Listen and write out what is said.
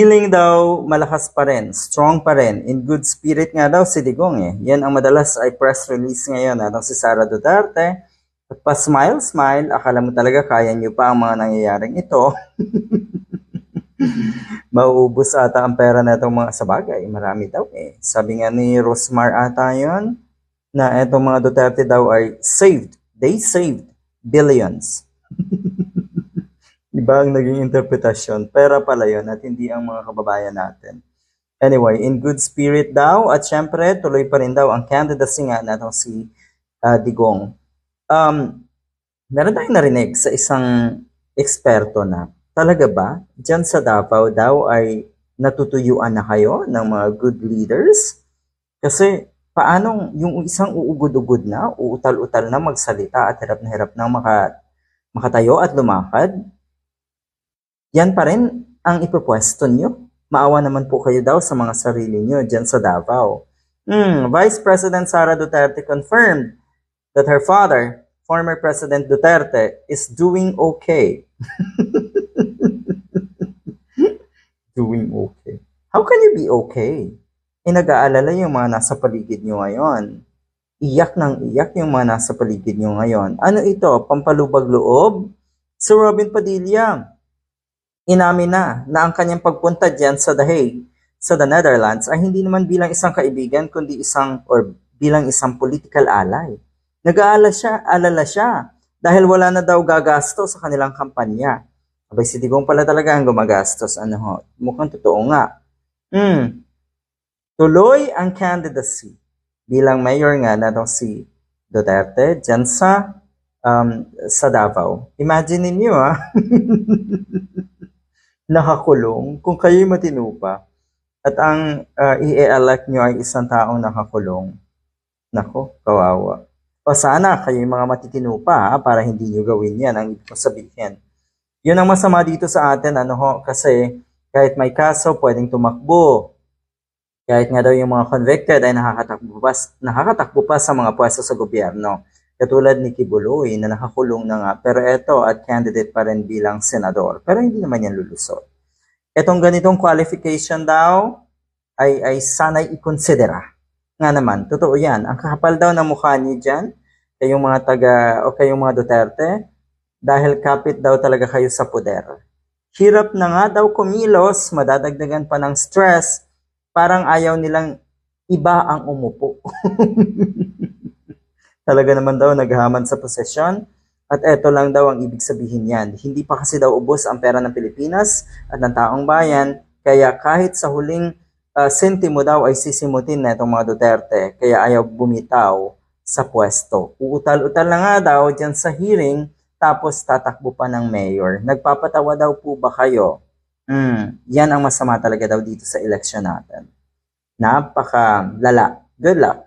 Feeling daw malakas pa rin, strong pa rin, in good spirit nga daw si Digong eh. Yan ang madalas ay press release ngayon atong si Sara Duterte. At pa smile, smile, akala mo talaga kaya niyo pa ang mga nangyayaring ito. Mauubos ata ang pera na itong mga sabagay. Marami daw eh. Sabi nga ni Rosmar ata yun, na itong mga Duterte daw ay saved. They saved billions. Iba ang naging interpretasyon. Pera pala yun at hindi ang mga kababayan natin. Anyway, in good spirit daw at syempre tuloy pa rin daw ang candidacy nga natong si ah, Digong. Um, meron tayong narinig sa isang eksperto na talaga ba dyan sa Davao daw ay natutuyuan na kayo ng mga good leaders? Kasi paanong yung isang uugod-ugod na, uutal-utal na magsalita at hirap na hirap na maka, makatayo at lumakad, yan pa rin ang ipopwesto nyo. Maawa naman po kayo daw sa mga sarili nyo dyan sa Davao. Hmm, Vice President Sara Duterte confirmed that her father, former President Duterte, is doing okay. doing okay. How can you be okay? Eh, nag-aalala yung mga nasa paligid nyo ngayon. Iyak ng iyak yung mga nasa paligid nyo ngayon. Ano ito? Pampalubag loob? Si Robin Padilla, inamin na na ang kanyang pagpunta diyan sa The Hague, sa the Netherlands, ay hindi naman bilang isang kaibigan, kundi isang, or bilang isang political ally. Nag-aalala siya, alala siya, dahil wala na daw gagasto sa kanilang kampanya. Abay, si Digong pala talaga ang gumagastos. Ano ho? Mukhang totoo nga. Hmm. Tuloy ang candidacy bilang mayor nga na daw si Duterte dyan sa um, sa Davao. Imagine niyo ah. nakakulong kung kayo'y matino pa at ang uh, i-elect nyo ay isang taong nakakulong. Nako, kawawa. O sana kayo'y mga matitino pa ha, para hindi nyo gawin yan ang ibig kong sabihin. Yun ang masama dito sa atin, ano ho, kasi kahit may kaso, pwedeng tumakbo. Kahit nga daw yung mga convicted ay nakakatakbo pa, nakakatakbo pa sa mga pwesto sa gobyerno. Katulad ni Kibuloy na nakakulong na nga, pero eto at candidate pa rin bilang senador. Pero hindi naman yan lulusot. Etong ganitong qualification daw ay, ay sana'y ikonsidera. Nga naman, totoo yan. Ang kakapal daw ng mukha niyo dyan, kayong mga taga, o kayong mga Duterte, dahil kapit daw talaga kayo sa poder. Hirap na nga daw kumilos, madadagdagan pa ng stress, parang ayaw nilang iba ang umupo. Talaga naman daw naghaman sa posesyon. At eto lang daw ang ibig sabihin yan. Hindi pa kasi daw ubos ang pera ng Pilipinas at ng taong bayan. Kaya kahit sa huling uh, sentimo daw ay sisimutin na itong mga Duterte. Kaya ayaw bumitaw sa pwesto. Uutal-utal na nga daw dyan sa hearing tapos tatakbo pa ng mayor. Nagpapatawa daw po ba kayo? Hmm, yan ang masama talaga daw dito sa election natin. Napaka lala. Good luck.